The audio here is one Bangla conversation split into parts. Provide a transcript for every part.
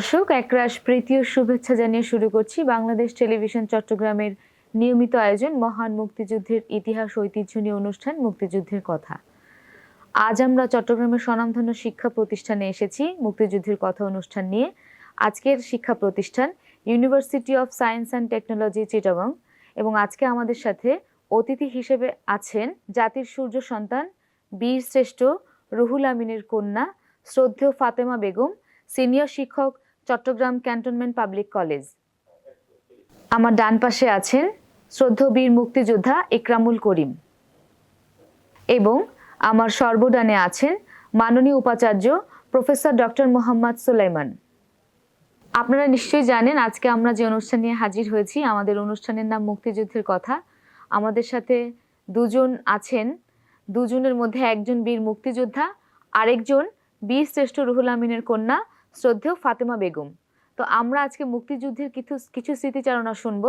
দর্শক, একরাশ প্রীতি ও শুভেচ্ছা জানিয়ে শুরু করছি বাংলাদেশ টেলিভিশন চট্টগ্রামের নিয়মিত আয়োজন মহান মুক্তিযুদ্ধের ইতিহাস, ঐতিহ্য নিয়ে অনুষ্ঠান মুক্তিযুদ্ধের কথা। আজ আমরা চট্টগ্রামের স্বনামধন্য শিক্ষা প্রতিষ্ঠানে এসেছি। মুক্তিযুদ্ধের কথা অনুষ্ঠান নিয়ে আজকের শিক্ষা প্রতিষ্ঠান university of science and technology Chittagong এবং আজকে আমাদের সাথে অতিথি হিসেবে আছেন জাতির সূর্য সন্তান, বীর শ্রেষ্ঠ রুহুল আমিনের কন্যা শ্রদ্ধেয় ফাতেমা বেগম, সিনিয়র শিক্ষক চট্টগ্রাম ক্যান্টনমেন্ট পাবলিক কলেজ। আমার ডান পাশে আছেন শ্রদ্ধ বীর মুক্তিযোদ্ধা ইকরামুল করিম। এবং আমার সর্বডানে আছেন মাননীয় উপাচার্য প্রফেসর ডক্টর মোহাম্মদ সুলাইমান। আপনারা নিশ্চয়ই জানেন, আজকে আমরা যে অনুষ্ঠান নিয়ে হাজির হয়েছি, আমাদের অনুষ্ঠানের নাম মুক্তিযুদ্ধের কথা। আমাদের সাথে দুজন আছেন। দুজনের মধ্যে একজন বীর মুক্তিযোদ্ধা, আরেকজন বীর শ্রেষ্ঠ রুহুল আমিনের কন্যা শ্রদ্ধেয় ফাতেমা বেগম। তো আমরা আজকে মুক্তিযুদ্ধের কিছু কিছু স্মৃতিচারণা শুনব।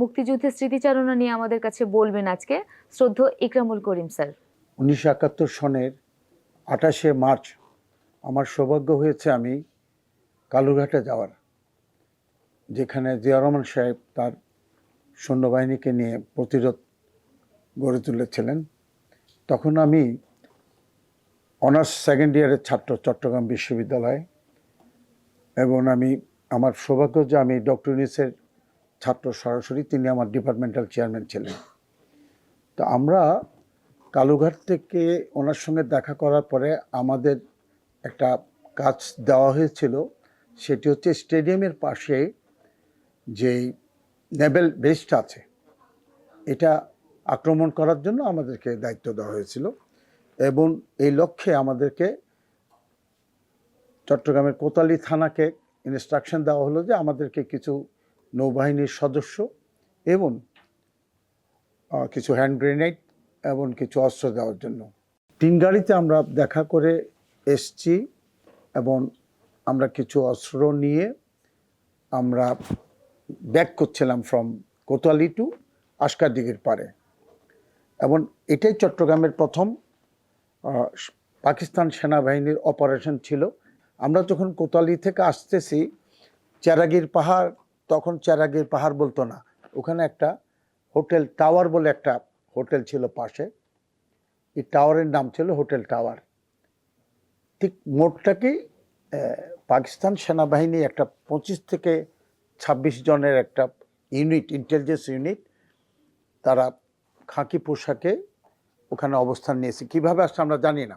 মুক্তিযুদ্ধের স্মৃতিচারণা নিয়ে আমাদের কাছে বলবেন আজকে শ্রদ্ধ ইকরামুল করিম স্যার। উনিশশো একাত্তর সনের আঠাশে মার্চ আমার সৌভাগ্য হয়েছে আমি কালুরঘাটে যাওয়ার, যেখানে জিয়া রহমান সাহেব তার সৈন্যবাহিনীকে নিয়ে প্রতিরোধ গড়ে তুলেছিলেন। তখন আমি অনার্স সেকেন্ড ইয়ারের ছাত্র, চট্টগ্রাম বিশ্ববিদ্যালয়ে এবং আমি, আমার সৌভাগ্য যে আমি ডক্টর ইউনিসের ছাত্র সরাসরি, তিনি আমার ডিপার্টমেন্টাল চেয়ারম্যান ছিলেন। তো আমরা কালুঘাট থেকে ওনার সঙ্গে দেখা করার পরে আমাদের একটা কাজ দেওয়া হয়েছিল, সেটি হচ্ছে স্টেডিয়ামের পাশে যে নেভেল বেসটা আছে, এটা আক্রমণ করার জন্য আমাদেরকে দায়িত্ব দেওয়া হয়েছিল এবং এই লক্ষ্যে আমাদেরকে চট্টগ্রামের কোতালি থানাকে ইনস্ট্রাকশন দেওয়া হলো যে আমাদেরকে কিছু নৌবাহিনীর সদস্য এবং কিছু হ্যান্ড গ্রেনেড এবং কিছু অস্ত্র দেওয়ার জন্য। তিন গাড়িতে আমরা দেখা করে এসছি এবং আমরা কিছু অস্ত্র নিয়ে আমরা ব্যাক করছিলাম ফ্রম কোতোয়ালি টু আশকার দিঘির পারে এবং এটাই চট্টগ্রামের প্রথম পাকিস্তান সেনাবাহিনীর অপারেশন ছিল। আমরা যখন কোতালি থেকে আসতেছি চেরাগির পাহাড়, তখন চেরাগির পাহাড় বলতো না। ওখানে একটা হোটেল টাওয়ার বলে একটা হোটেল ছিল পাশে। এই টাওয়ারের নাম ছিল হোটেল টাওয়ার। ঠিক মোটটাকেই পাকিস্তান সেনাবাহিনী একটা পঁচিশ থেকে ছাব্বিশ জনের একটা ইউনিট ইন্টেলিজেন্স ইউনিট তারা খাঁকি পোশাকে ওখানে অবস্থান নিয়েছে। কীভাবে আসছে আমরা জানি না।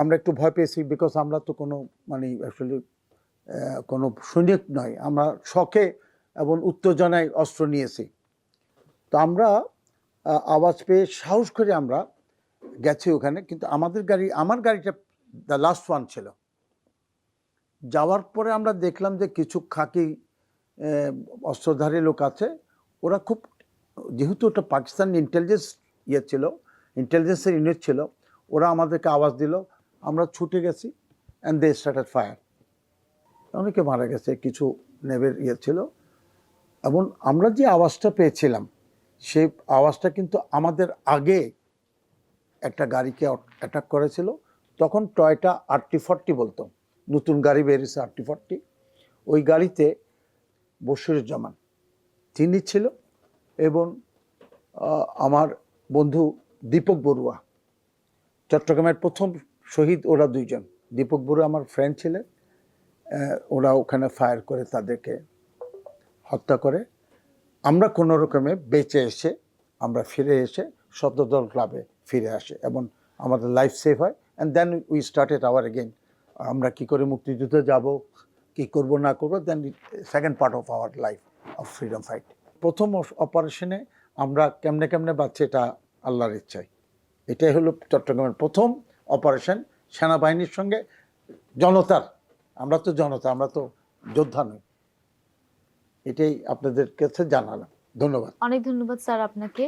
আমরা একটু ভয় পেয়েছি বিকজ আমরা তো কোনো মানে অ্যাকচুয়ালি কোনো সৈনিক নয়। আমরা শখে এবং উত্তেজনায় অস্ত্র নিয়েছি। তো আমরা আওয়াজ পেয়ে সাহস করে আমরা গেছি ওখানে, কিন্তু আমাদের গাড়ি, আমার গাড়িটা দ্য লাস্ট ওয়ান ছিল। যাওয়ার পরে আমরা দেখলাম যে কিছু খাকি অস্ত্রধারী লোক আছে। ওরা খুব, যেহেতু ওটা পাকিস্তান ইন্টেলিজেন্স ইয়ে ছিল ইন্টেলিজেন্সের ইউনিট ছিল, ওরা আমাদেরকে আওয়াজ দিল। আমরা ছুটে গেছি অ্যান্ড দে স্টার্টেড ফায়ার অনেকে মারা গেছে, কিছু নেভের ইয়ে ছিল। এবং আমরা যে আওয়াজটা পেয়েছিলাম, সেই আওয়াজটা কিন্তু আমাদের আগে একটা গাড়িকে অ্যাটাক করেছিল। তখন টয়টা আটটি ফর্টি বলতো। নতুন গাড়ি বেরিয়েছে আটটি ফর্টি। ওই গাড়িতে বশিরুজ্জামান তিনি ছিল এবং আমার বন্ধু দীপক বড়ুয়া। চট্টগ্রামের প্রথম শহীদ ওরা দুইজন। দীপক বড়ুয়া আমার ফ্রেন্ড ছিলেন ওরা ওখানে ফায়ার করে তাদেরকে হত্যা করে। আমরা কোনো রকমে বেঁচে এসে, আমরা ফিরে এসে সদরদল ক্লাবে ফিরে আসে এবং আমাদের লাইফ সেভ হয়। And then we started our again আমরা কি করে মুক্তিযুদ্ধে যাব, কি করব, না করব then second part of our life of freedom fight প্রথম অপারেশনে আমরা কেমনে কেমনে বাচ্চা এটা আল্লাহর ইচ্ছায়। এটাই হলো চট্টগ্রামের প্রথম অপারেশন সেনাবাহিনীর সঙ্গে। জনতার, আমরা তো জনতা, আমরা তো যোদ্ধা নই। এটাই আপনাদের কাছে জানালাম। ধন্যবাদ। অনেক ধন্যবাদ স্যার আপনাকে।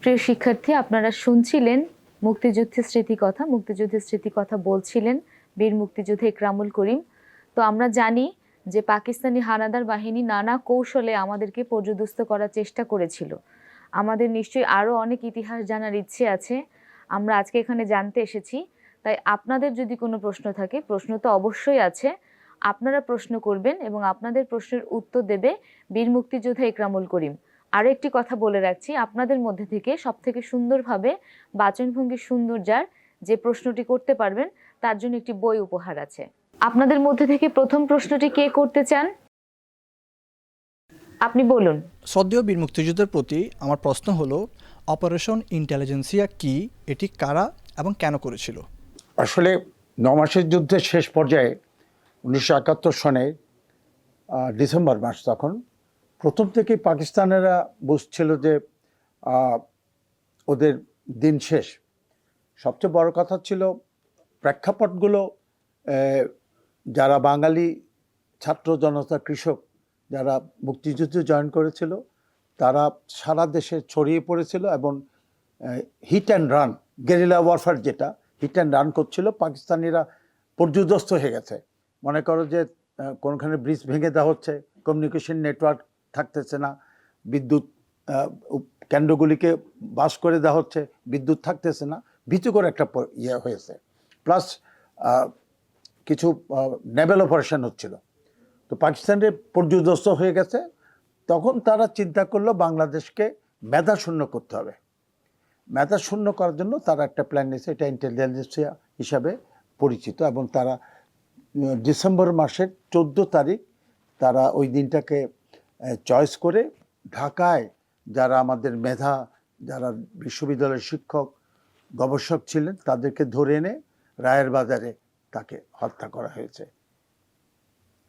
প্রিয় শিক্ষার্থী, আপনারা শুনছিলেন মুক্তিযুদ্ধের স্মৃতি কথা মুক্তিযুদ্ধের স্মৃতি কথা বলছিলেন বীর মুক্তিযোদ্ধা ইকরামুল করিম। তো আমরা জানি যে পাকিস্তানি হানাদার বাহিনী নানা কৌশলে আমাদেরকে পর্যদস্ত করার চেষ্টা করেছিল। আমাদের নিশ্চয়ই আরও অনেক ইতিহাস জানার ইচ্ছে আছে। আমরা আজকে এখানে জানতে এসেছি। তাই আপনাদের যদি কোনো প্রশ্ন থাকে, প্রশ্ন তো অবশ্যই আছে, আপনারা প্রশ্ন করবেন এবং আপনাদের প্রশ্নের উত্তর দেবে বীর মুক্তিযোদ্ধা ইকরামুল করিম। আরও একটি কথা বলে রাখছি, আপনাদের মধ্যে থেকে সব থেকে সুন্দরভাবে বাচনভঙ্গি সুন্দর যার যে প্রশ্নটি করতে পারবেন, তার জন্য একটি বই উপহার আছে। আপনাদের মধ্যে থেকে প্রথম প্রশ্নটি কে করতে চান? আপনি বলুন। সদ্য বীর মুক্তিযুদ্ধের প্রতি আমার প্রশ্ন হলো অপারেশন ইন্টেলিজেন্সিয়া কি এটি কারা এবং কেন করেছিল? আসলে ন মাসের যুদ্ধের শেষ পর্যায়ে উনিশশো একাত্তর সনে ডিসেম্বর মাস তখন প্রথম থেকে পাকিস্তানেরা বুঝছিল যে ওদের দিন শেষ। সবচেয়ে বড় কথা ছিল প্রেক্ষাপটগুলো যারা বাঙালি ছাত্র জনতা কৃষক যারা মুক্তিযুদ্ধে জয়েন করেছিল, তারা সারা দেশে ছড়িয়ে পড়েছিল এবং hit and run guerrilla warfare যেটা হিট অ্যান্ড রান করছিল, পাকিস্তানিরা পর্যুদস্ত হয়ে গেছে। মনে করো যে কোনখানে ব্রিজ ভেঙে দেওয়া হচ্ছে কমিউনিকেশন নেটওয়ার্ক থাকতেছে না, বিদ্যুৎ কেন্দ্রগুলিকে বাস করে দেওয়া হচ্ছে, বিদ্যুৎ থাকতেছে না, ভীতিকর একটা ইয়ে হয়েছে। প্লাস কিছু নেভেল অপারেশন হচ্ছিল। তো পাকিস্তানের পর্যুদস্ত হয়ে গেছে, তখন তারা চিন্তা করল বাংলাদেশকে মেধা শূন্য করতে হবে। মেধা শূন্য করার জন্য তারা একটা প্ল্যান নিয়েছে, এটা ইন্টেলিজেন্সিয়া হিসাবে পরিচিত এবং তারা ডিসেম্বর মাসের চোদ্দ তারিখ তারা ওই দিনটাকে চয়েস করে ঢাকায় যারা আমাদের মেধা, যারা বিশ্ববিদ্যালয়ের শিক্ষক, গবেষক ছিলেন, তাদেরকে ধরে এনে রায়ের বাজারে তাকে হত্যা করা হয়েছে।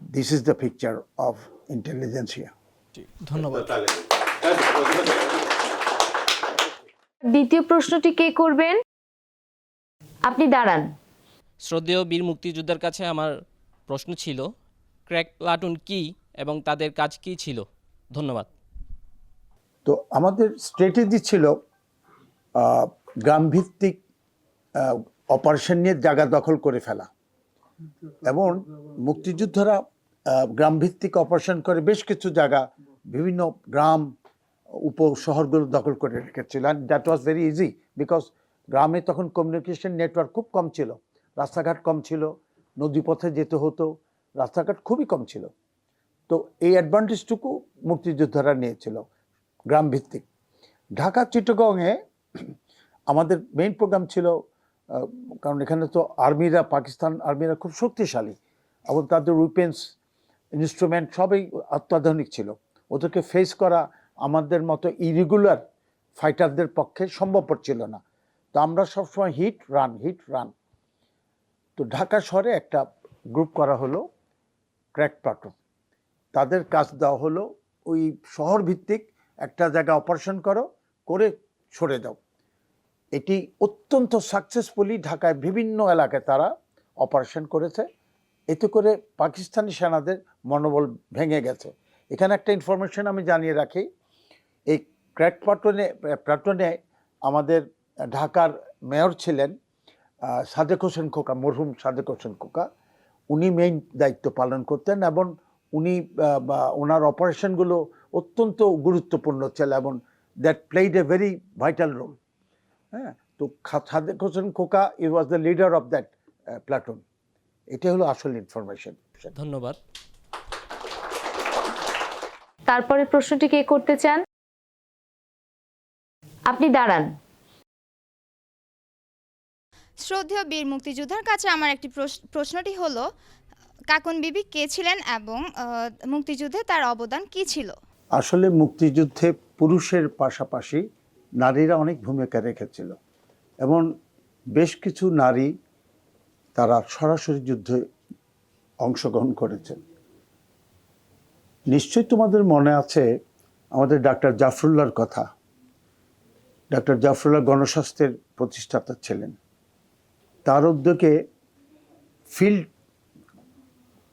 This is the picture of intelligentsia ধন্যবাদ। দ্বিতীয় প্রশ্নটি কে করবেন? আপনি দাঁড়ান। শ্রদ্ধেয় বীর মুক্তিযোদ্ধার কাছে আমার প্রশ্ন ছিল ক্র্যাক প্লাটুন কি এবং তাদের কাজ কি ছিল? ধন্যবাদ। তো আমাদের স্ট্র্যাটেজি ছিল গ্রামভিত্তিক অপারেশন নিয়ে জায়গা দখল করে ফেলা। এবং মুক্তিযোদ্ধারা গ্রামভিত্তিক অপারেশন করে বেশ কিছু জায়গা, বিভিন্ন গ্রাম উপশহরগুলো দখল করে রেখেছিল। And that was very easy because গ্রামে তখন কমিউনিকেশন নেটওয়ার্ক খুব কম ছিল। রাস্তাঘাট কম ছিল, নদীপথে যেতে হতো, রাস্তাঘাট খুবই কম ছিল। তো এই অ্যাডভান্টেজটুকু মুক্তিযোদ্ধারা নিয়েছিল গ্রাম ভিত্তিক ঢাকা চিটগংয়ে আমাদের মেইন প্রোগ্রাম ছিল কারণ এখানে তো আর্মিরা, পাকিস্তান আর্মিরা খুব শক্তিশালী। এবং তাদের উইপেন্স ইনস্ট্রুমেন্ট সবই অত্যাধুনিক ছিল। ওদেরকে ফেস করা আমাদের মতো ইরেগুলার ফাইটারদের পক্ষে সম্ভবপর ছিল না। তো আমরা সবসময় হিট রান হিট রান তো ঢাকা শহরে একটা গ্রুপ করা হলো ক্র্যাক প্লাটুন তাদের কাজ দেওয়া হলো, ওই শহর ভিত্তিক একটা জায়গা অপারেশন করো, করে সরে দাও। এটি অত্যন্ত সাকসেসফুলি ঢাকায় বিভিন্ন এলাকায় তারা অপারেশন করেছে। এতে করে পাকিস্তানি সেনাদের মনোবল ভেঙে গেছে। এখানে একটা ইনফরমেশন আমি জানিয়ে রাখি, এই ক্র্যাক প্লাটনে প্লাটনে আমাদের ঢাকার মেয়র ছিলেন সাদেক হোসেন খোকা, মরহুম সাদেক হোসেন খোকা। উনি মেইন দায়িত্ব পালন করতেন এবং উনি ওনার অপারেশনগুলো অত্যন্ত গুরুত্বপূর্ণ ছিল এবং that played a very vital role হ্যাঁ? তো Sadek Hossain Khoka he was the leader of that platoon এটা হলো আসল ইনফরমেশন ধন্যবাদ। তারপরে প্রশ্নটি কে করতে চান? আপনি দাঁড়ান। শ্রদ্ধেয় বীর মুক্তিযোদ্ধার কাছে আমার একটি প্রশ- প্রশ্নটি হলো কাকন বিবি কে ছিলেন এবং মুক্তিযুদ্ধে তার অবদান কি ছিল? আসলে মুক্তিযুদ্ধে পুরুষের পাশাপাশি নারীরা অনেক ভূমিকা রেখেছিল। এবং বেশ কিছু নারী তারা সরাসরি যুদ্ধে অংশগ্রহণ করেছেন। নিশ্চয়ই তোমাদের মনে আছে আমাদের ডাক্তার জাফরুল্লাহর কথা। ডাক্তার জাফরুল্লাহ গণস্বাস্থ্যের প্রতিষ্ঠাতা ছিলেন। তার উদ্যোগে ফিল্ড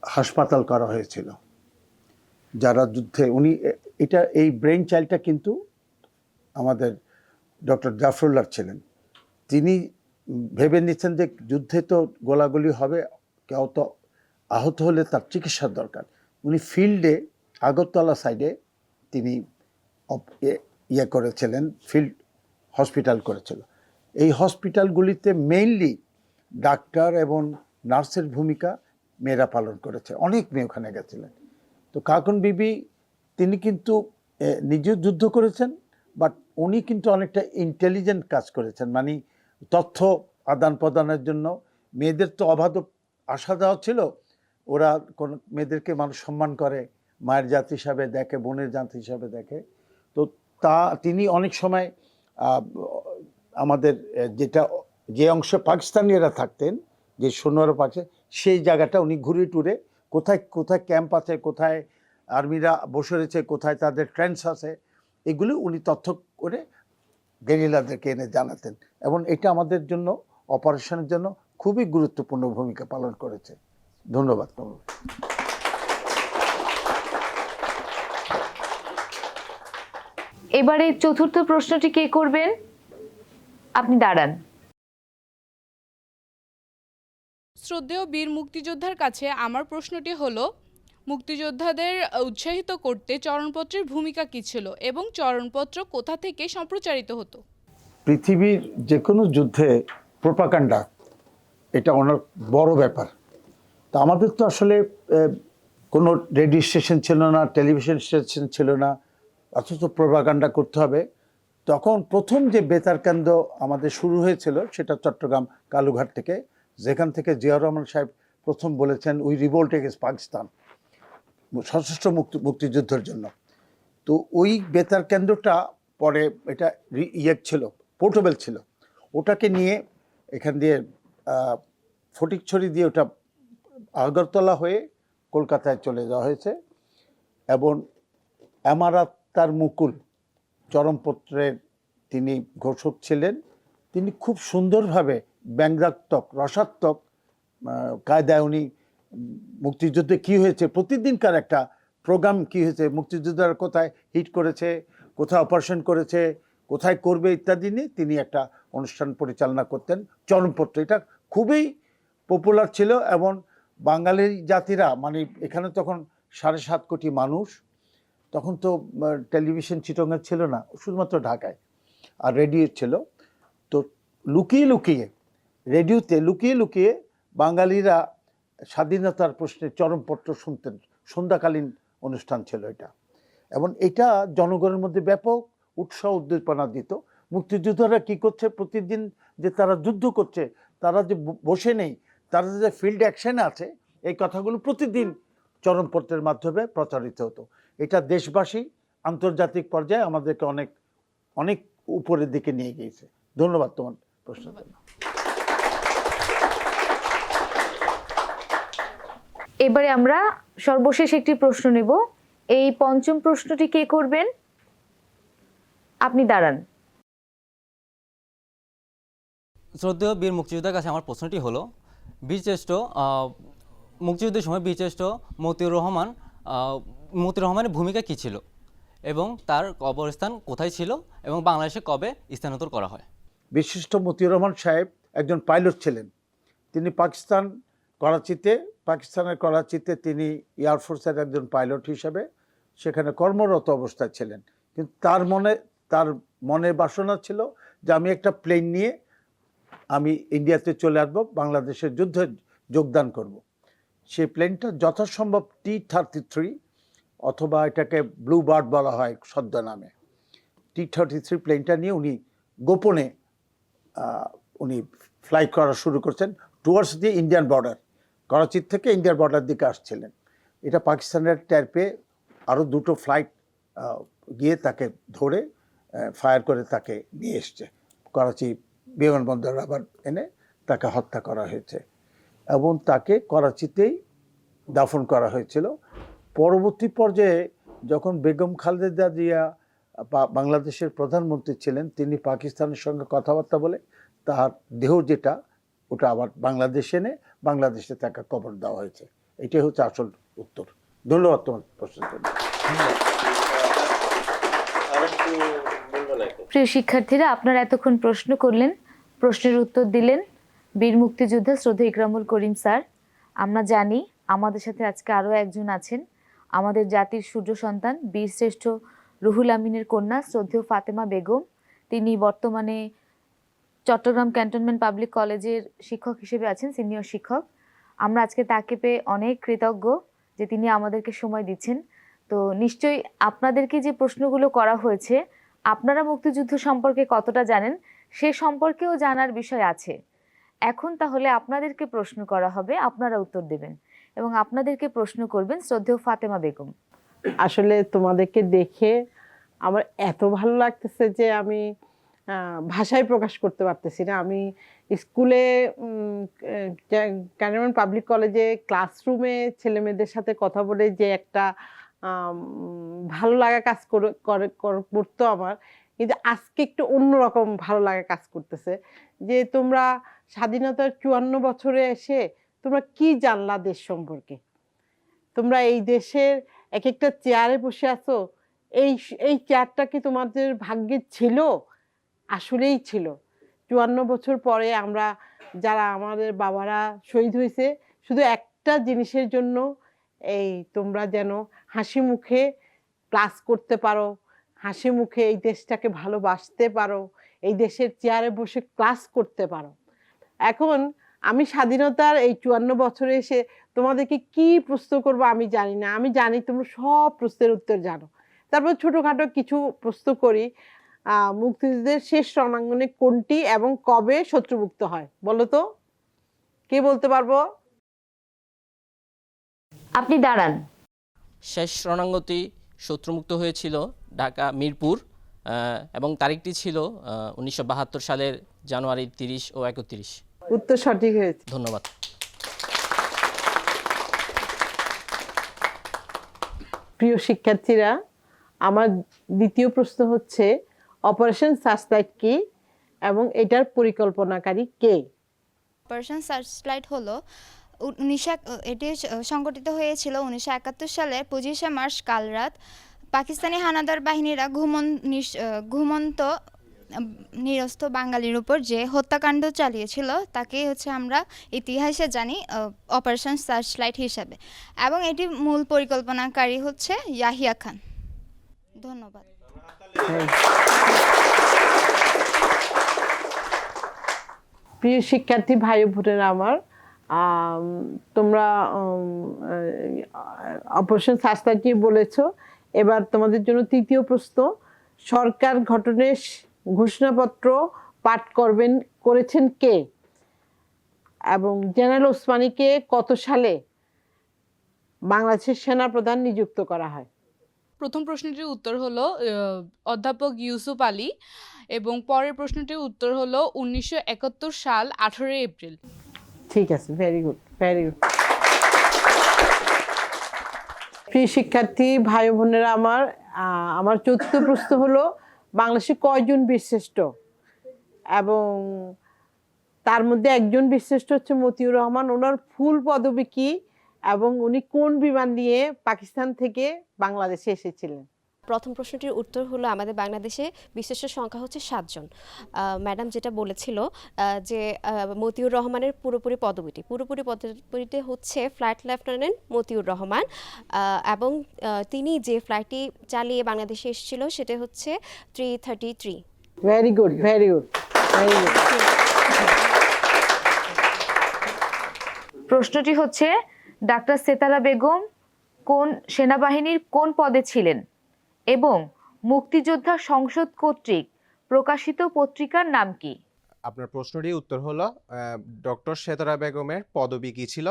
হাসপাতাল করা হয়েছিল। যারা যুদ্ধে উনি এটা, এই ব্রেন চাইল্ডটা কিন্তু আমাদের ডক্টর জাফরুল্লাহ ছিলেন। তিনি ভেবে নিচ্ছেন যে যুদ্ধে তো গোলাগুলি হবে কেউ তো আহত হলে তার চিকিৎসার দরকার। উনি ফিল্ডে আগরতলা সাইডে তিনি ইয়ে করেছিলেন ফিল্ড হসপিটাল করেছিল। এই হসপিটালগুলিতে মেইনলি ডাক্তার এবং নার্সের ভূমিকা মেয়েরা পালন করেছে। অনেক মেয়ে ওখানে গেছিলেন। তো কাকন বিবি তিনি কিন্তু এ, নিজেও যুদ্ধ করেছেন বাট উনি কিন্তু অনেকটা ইন্টেলিজেন্ট কাজ করেছেন। মানে তথ্য আদান প্রদানের জন্য মেয়েদের তো অবাধ আশা দেওয়া ছিল। ওরা কোন মেয়েদেরকে মানুষ সম্মান করে, মায়ের জাত হিসাবে দেখে, বোনের জাত হিসাবে দেখে। তো তা তিনি অনেক সময় আমাদের যেটা যে অংশে পাকিস্তানিরা থাকতেন, যে সৈন্যরা পাকিস্তান সেই জায়গাটা উনি ঘুরে টুরে কোথায় কোথায় ক্যাম্প আছে, কোথায় আর্মিরা বসে রয়েছে, কোথায় তাদের ট্রেন্স আছে এগুলো উনি তথ্য করে গেরিলাদেরকে এনে জানাতেন এবং এটা আমাদের জন্য অপারেশনের জন্য খুবই গুরুত্বপূর্ণ ভূমিকা পালন করেছে। ধন্যবাদ এবারে চতুর্থ প্রশ্নটি কে করবেন? আপনি দাঁড়ান। শ্রদ্ধেয় বীর মুক্তিযোদ্ধার কাছে আমার প্রশ্নটি হলো মুক্তিযোদ্ধাদের উৎসাহিত করতে চরণপত্রের ভূমিকা কী ছিল এবং চরণপত্র কোথা থেকে সম্প্রচারিত হতো? পৃথিবীর যে কোনো যুদ্ধে প্রোপাকাণ্ডা, এটা অনেক বড় ব্যাপার। তা আমাদের তো আসলে কোনো রেডিও স্টেশন ছিল না, টেলিভিশন স্টেশন ছিল না, অথচ প্রোপাকাণ্ডা করতে হবে। তখন প্রথম যে বেতার কেন্দ্র আমাদের শুরু হয়েছিল, সেটা চট্টগ্রাম কালুঘাট থেকে, যেখান থেকে জিয়াউর রহমান সাহেব প্রথম বলেছেন উই রিভোল্ট এগেন্স পাকিস্তান সশস্ত্র মুক্তি, মুক্তিযুদ্ধের জন্য। তো ওই বেতার কেন্দ্রটা পরে এটা ইয়ে ছিল পোর্টেবল ছিল। ওটাকে নিয়ে এখান দিয়ে ফটিকছড়ি দিয়ে ওটা আগরতলা হয়ে কলকাতায় চলে যাওয়া হয়েছে এবং অ্যামারাত তার মুকুল, চরমপত্রের তিনি ঘোষক ছিলেন। তিনি খুব সুন্দরভাবে ব্যঙ্গাত্মক রসাত্মক কায়দায় উনি মুক্তিযুদ্ধে কি হয়েছে? প্রতিদিনকার একটা প্রোগ্রাম কি হয়েছে? মুক্তিযোদ্ধারা কোথায় হিট করেছে? কোথায় অপারেশন করেছে? কোথায় করবে ইত্যাদি নিয়ে তিনি একটা অনুষ্ঠান পরিচালনা করতেন। চরমপত্র। এটা খুবই পপুলার ছিল এবং বাঙালি জাতিরা মানে এখানে তখন সাড়ে সাত কোটি মানুষ, তখন তো টেলিভিশন চিটংয়ে ছিল না, শুধুমাত্র ঢাকায়, আর রেডিও ছিল। তো লুকিয়ে লুকিয়ে রেডিওতে লুকিয়ে লুকিয়ে বাঙালিরা স্বাধীনতার প্রশ্নে চরমপত্র শুনতেন, সন্ধ্যাকালীন অনুষ্ঠান ছিল এটা। এবং এটা জনগণের মধ্যে ব্যাপক উৎসাহ, উদ্দীপনা দিত। মুক্তিযোদ্ধারা কি করছে প্রতিদিন যে তারা যুদ্ধ করছে, তারা যে বসে নেই, তারা যে ফিল্ড অ্যাকশনে আছে, এই কথাগুলো প্রতিদিন চরমপত্রের মাধ্যমে প্রচারিত হতো। এটা দেশবাসী আন্তর্জাতিক পর্যায়ে আমাদেরকে অনেক অনেক উপরের দিকে নিয়ে গিয়েছে। ধন্যবাদ তোমার প্রশ্ন এবারে আমরা সর্বশেষ একটি প্রশ্ন নেব। এই পঞ্চম প্রশ্নটি কে করবেন? আপনি দাঁড়ান। শ্রদ্ধেয় বীর মুক্তিযোদ্ধার কাছে আমার প্রশ্নটি হলো বীরশ্রেষ্ঠ মুক্তিযুদ্ধের সময় বীরশ্রেষ্ঠ মতিউর রহমান মতিউর রহমানের ভূমিকা কী ছিল এবং তার কবরস্থান কোথায় ছিল এবং বাংলাদেশে কবে স্থানান্তর করা হয়? বিশিষ্ট মতিউর রহমান সাহেব একজন পাইলট ছিলেন। তিনি পাকিস্তান করাচিতে পাকিস্তানের করাচিতে তিনি এয়ারফোর্সের একজন পাইলট হিসেবে সেখানে কর্মরত অবস্থায় ছিলেন। কিন্তু তার মনে তার মনে বাসনা ছিল যে আমি একটা প্লেন নিয়ে আমি ইন্ডিয়াতে চলে আসব, বাংলাদেশের যুদ্ধে যোগদান করব। সেই প্লেনটা যথাসম্ভব টি থার্টি থ্রি অথবা এটাকে ব্লু বার্ড বলা হয় সদ্য নামে। টি থার্টি থ্রি প্লেনটা নিয়ে উনি গোপনে উনি ফ্লাই করা শুরু করছেন টুয়ার্ডস দি ইন্ডিয়ান বর্ডার করাচির থেকে ইন্ডিয়ার বর্ডার দিকে আসছিলেন। এটা পাকিস্তানের ট্যার পেয়ে আরও দুটো ফ্লাইট গিয়ে তাকে ধরে ফায়ার করে তাকে নিয়ে এসছে। করাচি বিমানবন্দর আবার এনে তাকে হত্যা করা হয়েছে এবং তাকে করাচিতেই দাফন করা হয়েছিল। পরবর্তী পর্যায়ে যখন বেগম খালেদা জিয়া বাংলাদেশের প্রধানমন্ত্রী ছিলেন, তিনি পাকিস্তানের সঙ্গে কথাবার্তা বলে তার দেহ যেটা, ওটা আবার বাংলাদেশ এনে বাংলাদেশে তাকে কবর দেওয়া হয়েছে। এটাই হচ্ছে আসল উত্তর। ধন্যবাদ তোমার প্রশ্নের জন্য। প্রিয় শিক্ষার্থীরা আপনারা এতক্ষণ প্রশ্ন করলেন প্রশ্নের উত্তর দিলেন বীর মুক্তিযোদ্ধা শ্রদ্ধা ইকরামুল করিম স্যার। আমরা জানি আমাদের সাথে আজকে আরও একজন আছেন। আমাদের জাতির সূর্য সন্তান বীরশ্রেষ্ঠ রুহুল আমিনের কন্যা শ্রদ্ধেয় ফাতেমা বেগম। তিনি বর্তমানে চট্টগ্রাম ক্যান্টনমেন্ট পাবলিক কলেজের শিক্ষক হিসেবে আছেন, সিনিয়র শিক্ষক। আমরা আজকে তাকে পেয়ে অনেক কৃতজ্ঞ যে তিনি আমাদেরকে সময় দিচ্ছেন। তো নিশ্চয়ই আপনাদেরকে যে প্রশ্নগুলো করা হয়েছে, আপনারা মুক্তিযুদ্ধ সম্পর্কে কতটা জানেন, সে সম্পর্কেও জানার বিষয় আছে। এখন তাহলে আপনাদেরকে প্রশ্ন করা হবে, আপনারা উত্তর দেবেন এবং আপনাদেরকে প্রশ্ন করবেন শ্রদ্ধেয় ফাতেমা বেগম। আসলে তোমাদেরকে দেখে আমার এত ভালো লাগতেছে যে আমি ভাষায় প্রকাশ করতে পারতেছি না। আমি স্কুলে ক্যান্টনমেন্ট পাবলিক কলেজে ক্লাসরুমে ছেলে মেয়েদের সাথে কথা বলে যে একটা ভালো লাগা কাজ কর- করতো আমার। কিন্তু আজকে একটু অন্যরকম ভালো লাগা কাজ করতেছে। যে তোমরা স্বাধীনতার চুয়ান্ন বছরে এসে তোমরা কি জানলা দেশ সম্পর্কে? তোমরা এই দেশের এক একটা চেয়ারে বসে আছো। এই এই চেয়ারটা কি তোমাদের ভাগ্যে ছিল? আসলেই ছিল। চুয়ান্ন বছর পরে আমরা যারা আমাদের বাবারা শহীদ হয়েছে, শুধু একটা জিনিসের জন্য এই তোমরা যেন হাসি মুখে ক্লাস করতে পারো, হাসি মুখে এই দেশটাকে ভালোবাসতে পারো, এই দেশের চেয়ারে বসে ক্লাস করতে পারো। এখন আমি স্বাধীনতার এই চুয়ান্ন বছরে এসে তোমাদেরকে কি প্রশ্ন করব আমি জানি না। আমি জানি তোমরা সব প্রশ্নের উত্তর জানো। তারপর ছোটোখাটো কিছু প্রশ্ন করি। মুক্তিযুদ্ধের শেষ রণাঙ্গনে কোনটি এবং কবে শত্রুমুক্ত হয়? বলো তো। কে বলতে পারব? আপনি দাঁড়ান। শেষ রণাঙ্গতি শত্রুমুক্ত হয়েছিল ঢাকা মিরপুর এবং তারিখটি ছিল উনিশশো বাহাত্তর সালের জানুয়ারি তিরিশ ও একত্রিশ। উত্তর সঠিক হয়েছে। ধন্যবাদ। প্রিয় শিক্ষার্থীরা আমার দ্বিতীয় প্রশ্ন হচ্ছে অপারেশন সার্চলাইট কি এবং এটার পরিকল্পনাকারী কে? অপারেশন সার্চলাইট হলো উনিশশো এটি সংগঠিত হয়েছিল উনিশশো একাত্তর সালের পঁচিশে মার্চ কালরাত পাকিস্তানি হানাদার বাহিনীরা ঘুমন ঘুমন্ত নিরস্ত বাঙালির উপর যে হত্যাকাণ্ড চালিয়েছিল তাকে হচ্ছে আমরা ইতিহাসে জানি অপারেশন সার্চলাইট হিসাবে। এবং এটি মূল পরিকল্পনাকারী হচ্ছে ইয়াহিয়া খান। ধন্যবাদ। প্রিয় শিক্ষার্থী, ভাই বোনেরা আমার তোমরা অপারেশন সাস্তাটি বলেছ। এবার তোমাদের জন্য তৃতীয় প্রশ্ন। সরকার স- ঘোষণাপত্র পাঠ করবেন, করেছেন কে? এবং জেনারেল ওসমানীকে কত সালে বাংলাদেশের সেনাপ্রধান নিযুক্ত করা হয়? প্রথম প্রশ্নটির উত্তর হলো অধ্যাপক ইউসুফ আলী এবং পরের প্রশ্নটির উত্তর হলো উনিশশো একাত্তর সাল, আঠারোই এপ্রিল। ঠিক আছে ভেরি গুড ভেরি গুড প্রিয় শিক্ষার্থী, ভাই বোনেরা আমার আমার চতুর্থ প্রশ্ন হলো, বাংলাদেশে কয়জন বীরশ্রেষ্ঠ এবং তার মধ্যে একজন বীরশ্রেষ্ঠ হচ্ছে মতিউর রহমান, ওনার ফুল পদবী কি? এবং উনি কোন বিমান নিয়ে পাকিস্তান থেকে বাংলাদেশে এসেছিলেন? প্রথম প্রশ্নটির উত্তর হলো আমাদের বাংলাদেশে বিশেষ সংখ্যা হচ্ছে সাতজন। ম্যাডাম যেটা বলেছিল যে মতিউর রহমানের পুরোপুরি পদবিটি। পুরোপুরি পদবিটি হচ্ছে ফ্লাইট লেফটেন্যান্ট মতিউর রহমান এবং তিনি যে ফ্লাইটটি চালিয়ে বাংলাদেশে এসেছিল সেটা হচ্ছে three thirty three very good very good very good প্রশ্নটি হচ্ছে ডাক্তার সেতারা বেগম কোন সেনাবাহিনীর কোন পদে ছিলেন এবং মুক্তিযোদ্ধা সংসদ কর্তৃক প্রকাশিত পত্রিকার নাম কি? আপনার প্রশ্নটির উত্তর হলো ডক্টর সেতারা বেগমের পদবি কী ছিল?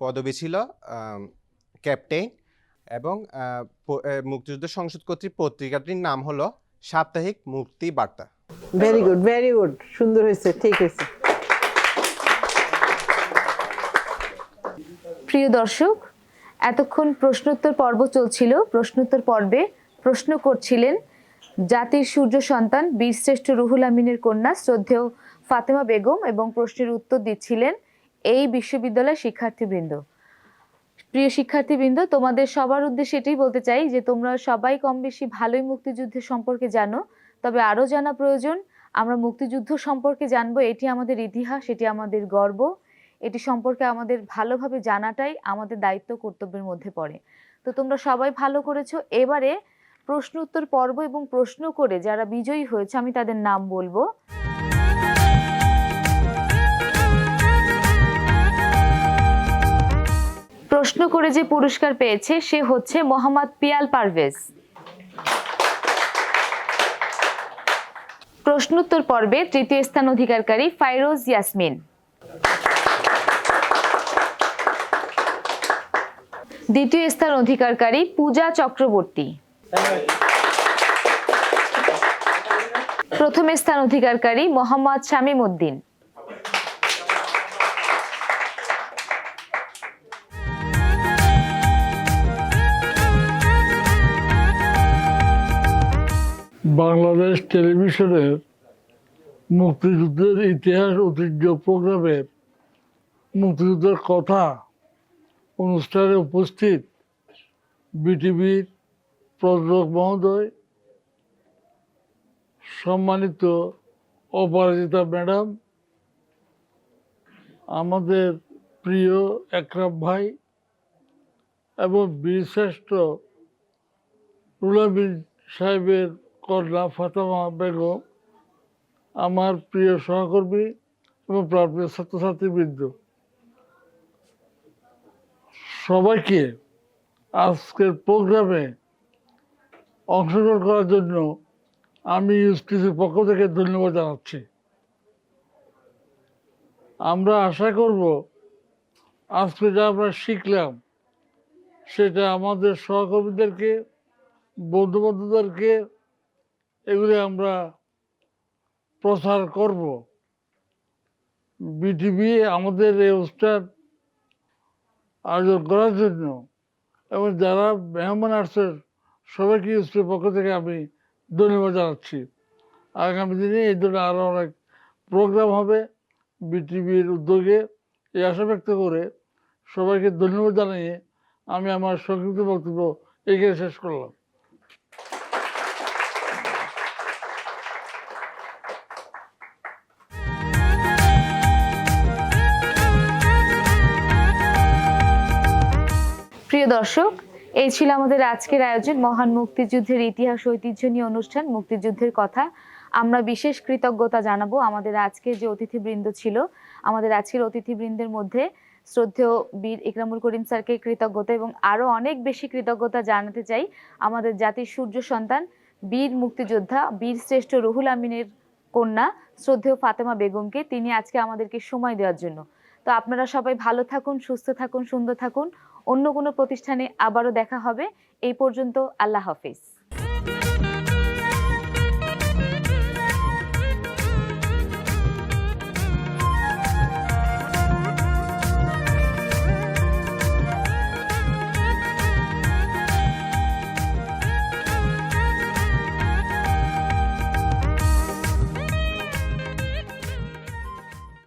পদবি ছিল ক্যাপ্টেন এবং মুক্তিযুদ্ধ সংসদ কর্তৃক পত্রিকাটির নাম হলো সাপ্তাহিক মুক্তি বার্তা। ভেরি গুড ভেরি গুড সুন্দর হয়েছে ঠিক আছে প্রিয় দর্শক, এতক্ষণ প্রশ্নোত্তর পর্ব চলছিল। প্রশ্নোত্তর পর্বে প্রশ্ন করছিলেন জাতির সূর্য সন্তান বীরশ্রেষ্ঠ রুহুল আমিনের কন্যা শ্রদ্ধেয় ফাতেমা বেগম এবং প্রশ্নের উত্তর দিচ্ছিলেন এই বিশ্ববিদ্যালয়ের শিক্ষার্থীবৃন্দ। প্রিয় শিক্ষার্থীবৃন্দ, তোমাদের সবার উদ্দেশ্যে এটাই বলতে চাই যে তোমরা সবাই কম বেশি ভালোই মুক্তিযুদ্ধের সম্পর্কে জানো, তবে আরও জানা প্রয়োজন, আমরা মুক্তিযুদ্ধ সম্পর্কে জানব, এটি আমাদের ইতিহাস, এটি আমাদের গর্ব। এটি সম্পর্কে আমাদের ভালোভাবে জানাটাই আমাদের দায়িত্ব কর্তব্যের মধ্যে পড়ে। তো তোমরা সবাই ভালো করেছ। এবারে প্রশ্ন উত্তর পর্ব এবং প্রশ্ন করে যারা বিজয়ী হয়েছে, আমি তাদের নাম বলব। প্রশ্ন করে যে পুরস্কার পেয়েছে, সে হচ্ছে মোহাম্মদ পিয়াল পারভেজ। প্রশ্নোত্তর পর্বে তৃতীয় স্থান অধিকারকারী ফাইরোজ ইয়াসমিন। দ্বিতীয় স্থান অধিকারকারী পূজা চক্রবর্তী। প্রথম স্থান অধিকারকারী মোহাম্মদ শামীম উদ্দিন। বাংলাদেশ টেলিভিশনের মুক্তিযুদ্ধের ইতিহাস ঐতিহ্য প্রোগ্রামের মুক্তিযুদ্ধের কথা অনুষ্ঠানে উপস্থিত বিটিভির প্রযোজক মহোদয়, সম্মানিত অপরাজিতা ম্যাডাম, আমাদের প্রিয় একরাম ভাই এবং বীরশ্রেষ্ঠ রুলাবিন সাহেবের কন্যা ফাতেমা বেগম, আমার প্রিয় সহকর্মী এবং প্রাপ্তিয় ছাত্রছাত্রীবৃন্দ। সবাইকে আজকের প্রোগ্রামে অংশগ্রহণ করার জন্য আমি ইউসটিসির পক্ষ থেকে ধন্যবাদ জানাচ্ছি। আমরা আশা করব আজকে যা আমরা শিখলাম, সেটা আমাদের সহকর্মীদেরকে বন্ধু বান্ধবদেরকে এগুলি আমরা প্রচার করব। বিটিভি, আমাদের এই অনুষ্ঠান আয়োজন করার জন্য এবং যারা মেহমান আসছেন সবাইকে ইউসির পক্ষ থেকে আমি ধন্যবাদ জানাচ্ছি। আগামী দিনে এই জন্য আরও অনেক প্রোগ্রাম হবে বিটিভির উদ্যোগে। এই আশা ব্যক্ত করে সবাইকে ধন্যবাদ জানিয়ে আমি আমার সংক্ষিপ্ত বক্তব্য এগিয়ে শেষ করলাম। প্রিয় দর্শক, এই ছিল আমাদের আজকের আয়োজন। মহান মুক্তিযুদ্ধের ইতিহাস ঐতিহ্য নিয়ে অনুষ্ঠান, মুক্তিযুদ্ধের কথা। আমরা বিশেষ কৃতজ্ঞতা জানাব। আমাদের আজকে যে অতিথিবৃন্দ ছিল, আমাদের আজকের অতিথিবৃন্দের মধ্যে শ্রদ্ধেয় বীর ইকরামুল করিম স্যারকে কৃতজ্ঞতা এবং আরও অনেক বেশি কৃতজ্ঞতা জানাতে চাই আমাদের জাতির সূর্য সন্তান, বীর মুক্তিযোদ্ধা, বীর শ্রেষ্ঠ রুহুল আমিনের কন্যা, শ্রদ্ধেয় ফাতেমা বেগমকে। তিনি আজকে আমাদেরকে সময় দেওয়ার জন্য। তো আপনারা সবাই ভালো থাকুন, সুস্থ থাকুন, সুন্দর থাকুন। অন্য কোনো প্রতিষ্ঠানে আবারও দেখা হবে। এই পর্যন্ত আল্লাহ হাফিজ।